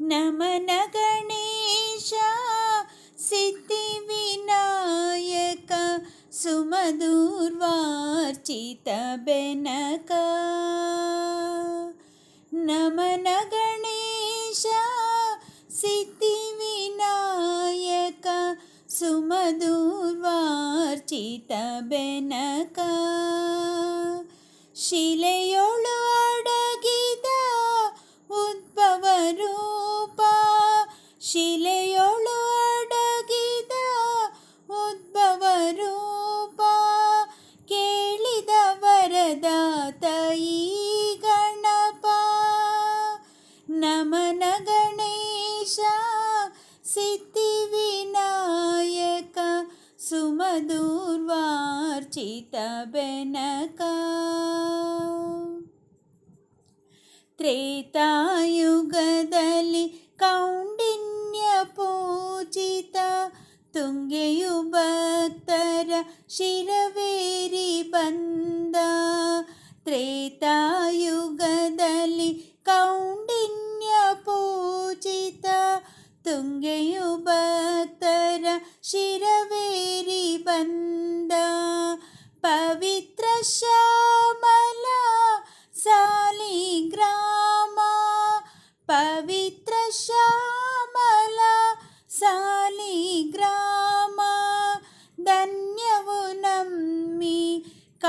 ನಮನ ಗಣೇಶ ಸಿದ್ಧಿ ವಿನಾಯಕ ಸುಮಧೂರ್ವಾರ್ಚಿತ ಬೆನಕ ನಮನ ಗಣೇಶ ಸಿದ್ಧಿ ವಿನಾಯಕ ಸುಮಧೂರ್ವಾರ್ಚಿತ ಬೆನಕ ಶಿಲೆ ಶಿಲೆಯೊಳು ಅಡಗಿದ ಉದ್ಭವ ರೂಪ ಕೇಳಿದ ವರದಾತ ಈ ಗಣಪ. ನಮನ ಗಣೇಶ ಸಿದ್ಧಿವಿನಾಯಕ ಸುಮಧೂರ್ವಾರ್ಚಿತ ಬೆನಕ. ತ್ರೇತಾಯುಗದಲ್ಲಿ ತುಂಗೆಯು ಭಕ್ತರ ಶಿರವೇರಿ ಬಂದ ತ್ರೇತಾಯುಗದಲ್ಲಿ ಕೌಂಡಿನ್ಯ ಪೂಜಿತ ತುಂಗೆಯು ಭಕ್ತರ ಶಿರವೇರಿ ಬಂದ ಪವಿತ್ರ ಶ್ಯಾಮಲ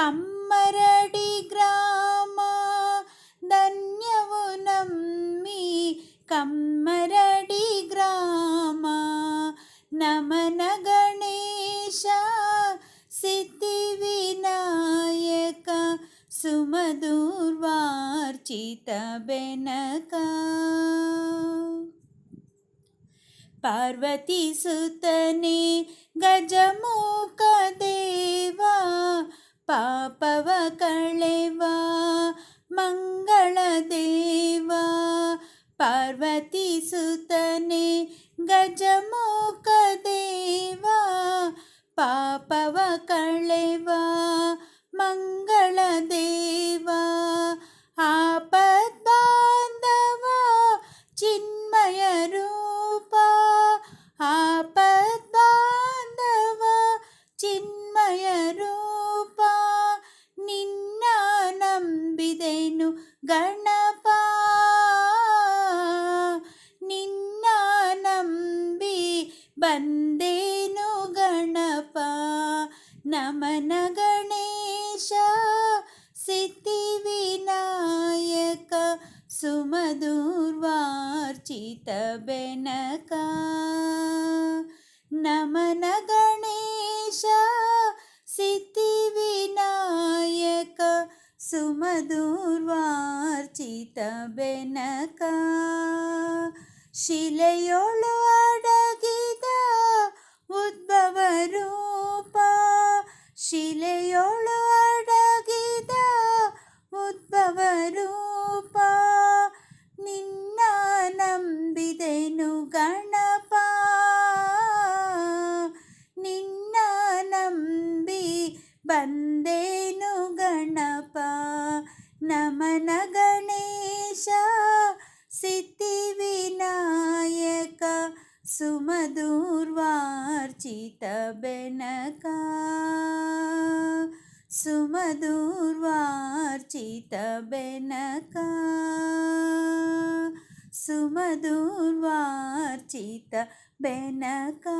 కమ్మరడి గ్రామ ధన్యవు నమ్మి కమ్మరడి గ్రామ. నమన గణేಶ సిద్ధి వినాయక సుమధుర్వార్చిత బెనక. పార్వతీ సుతనే గజముఖ దేవా ಪಾಪವ ಕಳೆವ ಮಂಗಳ ದೇವ ಪಾರ್ವತಿ ಸುತನೆ ಗಜಮುಖ ದೇವ ಪಾಪವ ಕಳೆವ ಗಣಪ ನಿನ್ನ ನಂಬಿ ಬಂದೇನು ಗಣಪ ನಮನ ಗಣೇಶ ಸಿದ್ಧಿವಿನಾಯಕ ಸುಮಧುರ್ವಾರ್ಚಿತ ಬೆನಕ ನಮನ ಗಣೇಶ ಸಿದ್ಧಿವಿನಾಯಕ ಸುಮಧುರ್ವಾರ್ಚಿತ ಬೆನಕ ಶಿಲೆಯೊಳು సిద్ధి వినాయక సుమధూర్వార్చిత బెనక. సుమధూర్వార్చిత బెనక. సుమధూర్వార్చిత బెనకా.